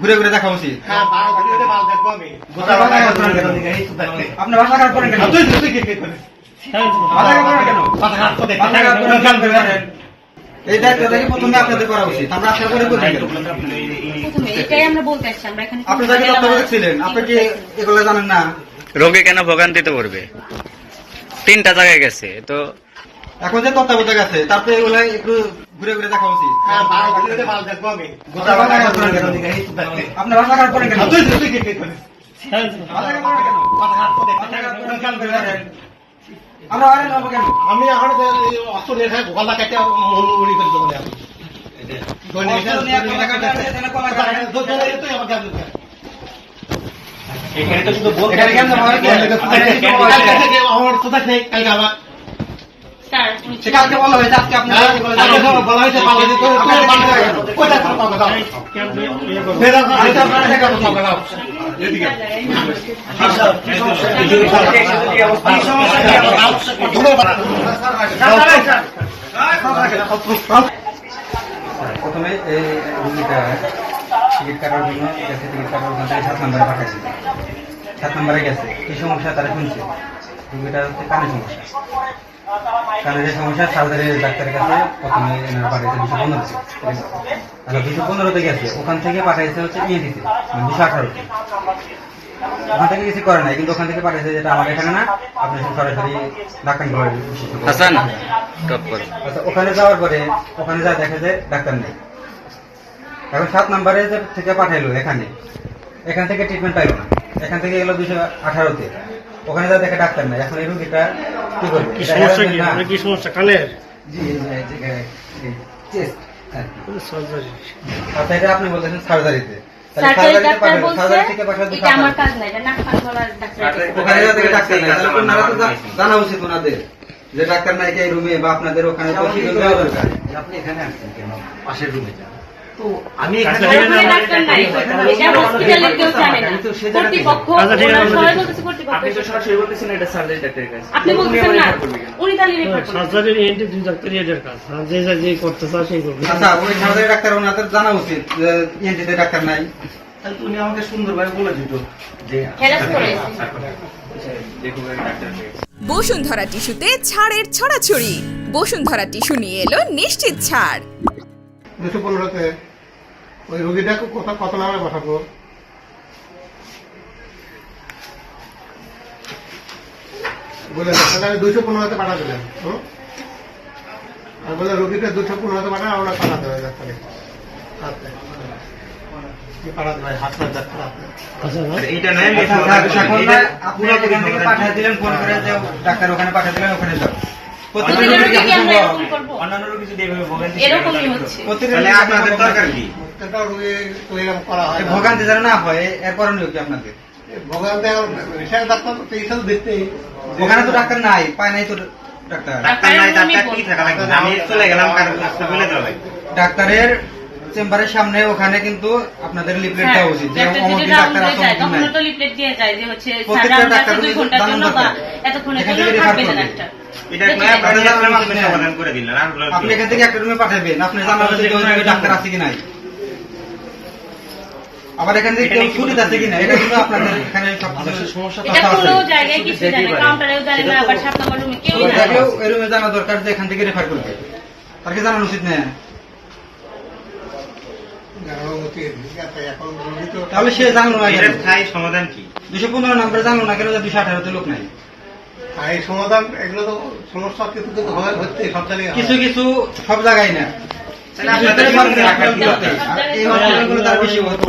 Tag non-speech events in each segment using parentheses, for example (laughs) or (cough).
ঘুরে ঘুরে দেখা উচিত ভাষা খারাপ করেন কেন? এই প্রথমে আপনাদের করা উচিত। আমরা আশা করে আপনি যাকে আপনি কি এগুলো জানেন না? রোগী কেন ভোগান্তিতে পড়বে তিনটা জায়গায় গেছে তো এখন যে তত্ত্বাবধায়ক আছে তারপরে এগুলো একটু ঘুরে ঘুরে দেখা উচিত। হ্যাঁ, কেন? আমরা আরে নেব কেন? আমি এখন অস্ত্র নিয়ে খাই গলা কাটে মন উড়ি করে দেবো আমি। এখানে তো শুধু বলতে হয়? আমার কোথায় নেই কালকে সে কালকে বলা হয়েছে আজকে আপনি হ্যাঁ, বলা হয়েছে। কেন? বেড়াও। প্রথমে এই রুগীটা টিকিট কাটার জন্য গেছে টিকিট কাটার ওখান থেকে সাত নম্বরে পাঠাইছে। সাত নম্বরে গেছে। কি সমস্যা তারা শুনছে? রুগীটা হচ্ছে কানের সমস্যা। কানের যে সমস্যা সার্জারি ডাক্তারের কাছে প্রথমে এনারা পাঠাইছে দুশো পনেরোতে আচ্ছা দুশো পনেরোতে গেছে। ওখান থেকে পাঠাইছে হচ্ছে ইএনটিতে মানে দুশো আঠারোতে ওখান থেকে কিছু করে নাই কিন্তু ওখান থেকে পাঠাইছে যেটা আমার এখানে না আপনি সরাসরি ডাক্তার হাসান আচ্ছা ওখানে যাওয়ার পরে ওখানে যা দেখা যায় ডাক্তার নেই। এখন সাত নম্বরে যে থেকে পাঠাইলো এখানে এখান থেকে ট্রিটমেন্ট পাইলো না। এখান থেকে গেলো দুশো আঠারোতে ওখানে যা দেখে ডাক্তার নেই এখন এই রুগীটা কি করবে? কি সমস্যা কি? না। আপনার কি সমস্যা? কানের? জি এই যে- এই যে- এই chest আর কি। সার্জারি আচ্ছা এটা আপনি বলতেছেন সার্জারিতে সার্জারি সার্জারি জানা উচিত ওনাদের যে ডাক্তার নাই রুমে বা আপনাদের ওখানে আপনি এখানে আসছেন কেন? পাশের রুমে যান তো আমি আচ্ছা, জানে না। আমি তো সে জায়গাতে কর্তৃপক্ষ ঠিক আছে, ওনার সবাই ঠিক আছে। বলতেছে কর্তৃপক্ষ। আপনি তো সরাসরি বলতেছেন এটা সার্জারি ডাক্তারের কাছে আপনি বলতেছেন না উনি তাহলে সার্জারি এন্টি দুই ডাক্তার এদের যে যে করতে চায় সেই করবে। আচ্ছা ওই সার্জারি ডাক্তার ওনাদের জানা উচিত ডাক্তার নাই। তাহলে উনি আমাকে সুন্দরভাবে বলে দিত যে হ্যারাস করে দেখুন ডাক্তার বসুন্ধরা টিস্যুতে ছাড়ের ছড়াছড়ি। বসুন্ধরা টিস্যু নিয়ে এলো নিশ্চিত ছাড়। দুশো পনেরোতে ওই রোগীটাকে কোথা কত নামে পাঠাবো? বলে তাহলে আমি দুশো পনেরোতে পাঠা দিলাম আর বলে রোগীটা দুশো পনেরোতে পাঠা আমরা পাঠাতে হবে ডাক্তারে ডাক্তার পাঠিয়ে ওখানে পাঠিয়ে দিলেন ওখানে যাও। অন্যান্য যদি এভাবে ভোগান্তি এরকমই হচ্ছে। তাহলে আপনাদের দরকার না। কি? হয় এই না। ভোগান্তি যেন না হয় এর করণীয় কি আপনাদের? ভোগান্তি ডাক্তার তো দেখতেই ওখানে তো ডাক্তার নাই পায় নাই তো ডাক্তার। ডাক্তার নাই ডাক্তার কি থাকা লাগবে? আমি চলে গেলাম কারণ বলে দেওয়া ডাক্তারের চেম্বারের সামনে ওখানে কিন্তু আপনাদের লিফলেট দেওয়া উচিত যে অমুক ডাক্তার আছে তখন তো লিফলেট দিয়ে যায় যে হচ্ছে প্রত্যেকটা স্যার ডাক্তার দুই ঘণ্টার জন্য বা। এতক্ষণের জন্য থাকবে না। ডাক্তার আপনি সমাধান করে দিলেন আর আপনি এখান থেকে একটা রুমে পাঠাবেন। আপনি জানাবেন ডাক্তার আছে কি নাই। আবার এখানে যে কেউ ছুটি আছে কিনা এটা কিন্তু আপনাদের (laughs) এখানে সব সমস্যা এটা কোনো জায়গায় কিছু জানে কাউন্টারেও জানে না আবার সাত নম্বর রুমে কেউ জানে না। কেউ এই রুমে জানা দরকার যে এখান থেকে রেফার করবে। তার কি জানানো উচিত না জানানো উচিত ঠিক আছে এখন রোগী তো তাহলে সে জানলো না কেন? স্থায়ী সমাধান কি? দুশো পনেরো নম্বরে জানলো না কেন দুশো আঠারোতে লোক নাই? এই সমাধান এগুলো তো সমস্যা কিছু কিন্তু হচ্ছে সব জায়গায় কিছু কিছু সব জায়গায় না। কিছু? এই হসপিটালগুলো তার বেশি সরকার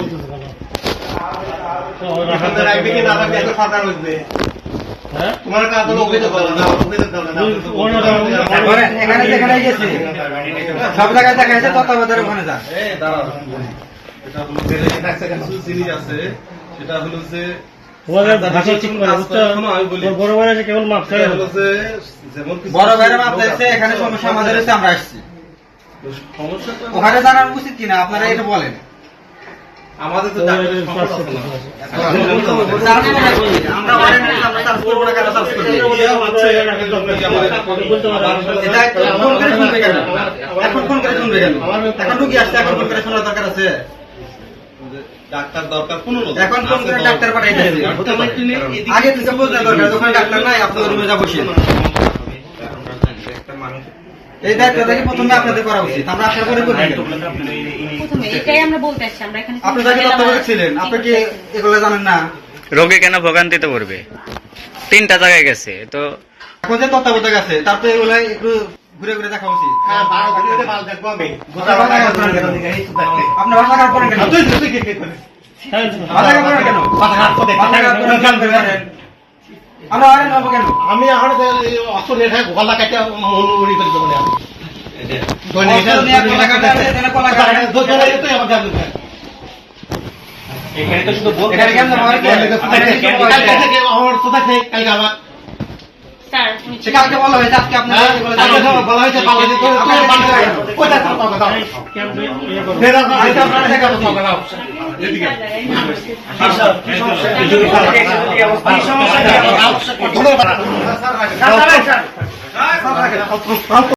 হ্যাঁ? কাছে তো সব জায়গায় দেখা যাচ্ছে তত্ত্বাবধানের ওখানে যান এটা হলো যে কিছু জিনিস আছে সেটা হলো যে ওদের ভাষা ঠিক করে বুঝতে শোনো, আমি বলি। বড় বড় কেবল মাপ সেটা হলো যে যেমন বড় ভাইয়ের মাপ লোক এখানে সমস্যা আমাদের হচ্ছে আমরা আসছি। তো ওখানে উচিত কিনা? আপনারা এটা বলেন। আমাদের এখন ফোন করে শুনবে কেন? এখন রুগী আসছে এখন ফোন করে শোনার দরকার আছে? ডাক্তার দরকার কোনো এখন ডাক্তার পাঠাই আগে থেকে বোঝা দরকার যখন ডাক্তার নাই আপনার রুমে যাব সে এই দায়িত্ব প্রথমে আপনাদের করা উচিত। আমরা আশা করি করি প্রথমে এটাই আমরা বলতে আসছি আমরা এখানে আপনি যাকে তত্ত্বাবধায়ক ছিলেন আপনি কি এগুলো জানেন না? রোগী কেন ভোগান্তিতে পড়বে? তিনটা জায়গায় গেছে তো এখন যে তত্ত্বাবধায়ক আছে তারপরে এগুলো একটু ঘুরে ঘুরে দেখা উচিত হ্যাঁ আমি? আমরা অস্ত্র নিয়ে গলা কাটে মন করে দেবো না এখানে আমার তো শুধু হয় কালকে বলা হয়েছে আজকে আপনার হ্যাঁ, বলা হয়েছে সমস্যা